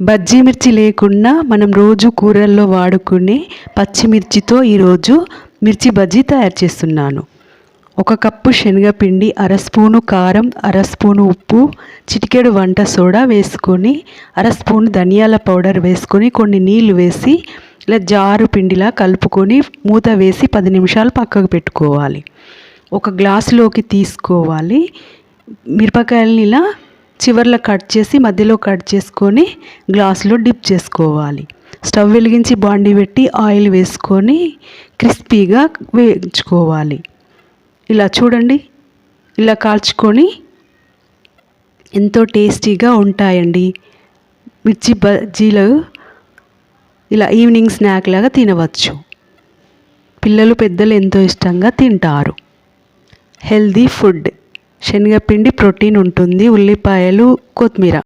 బజ్జీ మిర్చి లేకుండా మనం రోజు కూరల్లో వాడుకునే పచ్చిమిర్చితో ఈరోజు మిర్చి బజ్జీ తయారు చేస్తున్నాను. ఒక కప్పు శనగపిండి అర స్పూను కారం అర స్పూను ఉప్పు చిటికెడు వంట సోడా వేసుకొని అర స్పూను ధనియాల పౌడర్ వేసుకొని కొన్ని నీళ్ళు వేసి ఇలా జారు పిండిలా కలుపుకొని మూత వేసి పది నిమిషాలు పక్కకు పెట్టుకోవాలి. ఒక గ్లాసులోకి తీసుకోవాలి. మిరపకాయలని ఇలా చివర్లో కట్ చేసి మధ్యలో కట్ చేసుకొని గ్లాసులో డిప్ చేసుకోవాలి. స్టవ్ వెలిగించి బాండి పెట్టి ఆయిల్ వేసుకొని క్రిస్పీగా వేయించుకోవాలి. ఇలా చూడండి. ఇలా కాల్చుకొని ఎంతో టేస్టీగా ఉంటాయండి. మిర్చి బజ్జీలు ఇలా ఈవినింగ్ స్నాక్ లాగా తినవచ్చు. పిల్లలు పెద్దలు ఎంతో ఇష్టంగా తింటారు. Healthy food. శనగపిండి ప్రోటీన్ ఉంటుంది ఉల్లిపాయలు కొత్తిమీర.